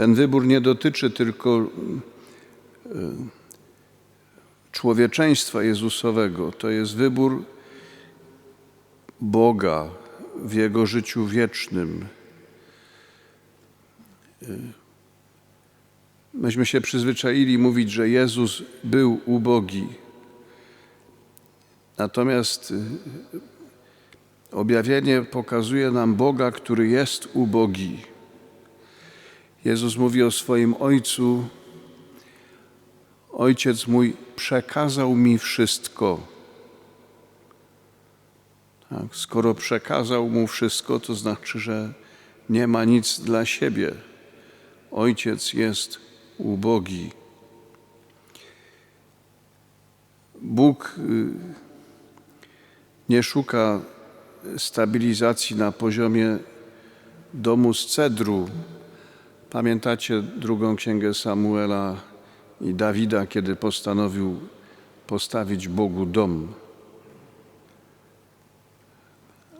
Ten wybór nie dotyczy tylko y, człowieczeństwa Jezusowego. To jest wybór Boga w Jego życiu wiecznym. Y, Myśmy się przyzwyczaili mówić, że Jezus był ubogi. Natomiast y, objawienie pokazuje nam Boga, który jest ubogi. Jezus mówi o swoim Ojcu: Ojciec mój przekazał mi wszystko. Tak, skoro przekazał mu wszystko, to znaczy, że nie ma nic dla siebie. Ojciec jest ubogi. Bóg y, nie szuka stabilizacji na poziomie domu z cedru. Pamiętacie drugą księgę Samuela i Dawida, kiedy postanowił postawić Bogu dom.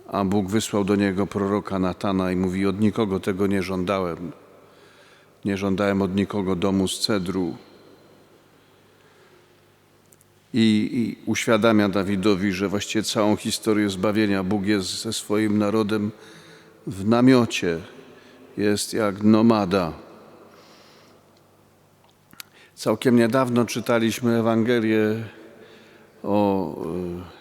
A Bóg wysłał do niego proroka Natana i mówi: Od nikogo tego nie żądałem. Nie żądałem od nikogo domu z cedru. I, I uświadamia Dawidowi, że właściwie całą historię zbawienia Bóg jest ze swoim narodem w namiocie, jest jak nomada. Całkiem niedawno czytaliśmy Ewangelię o e,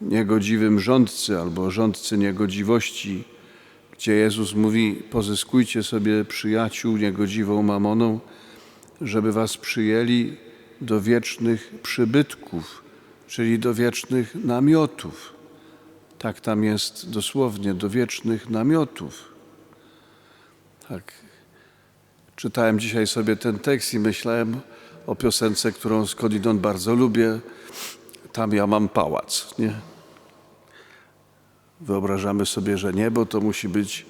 niegodziwym rządcy albo rządcy niegodziwości, gdzie Jezus mówi: Pozyskujcie sobie przyjaciół niegodziwą mamoną, żeby was przyjęli do wiecznych przybytków, czyli do wiecznych namiotów. Tak tam jest dosłownie, do wiecznych namiotów. Tak. Czytałem dzisiaj sobie ten tekst i myślałem o piosence, którą skądinąd bardzo lubię. Tam ja mam pałac, nie? Wyobrażamy sobie, że niebo to musi być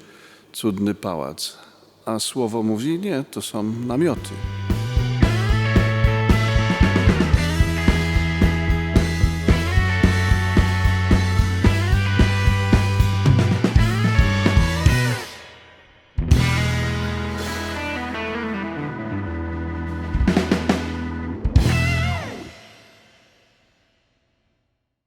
cudny pałac. A słowo mówi, nie, to są namioty.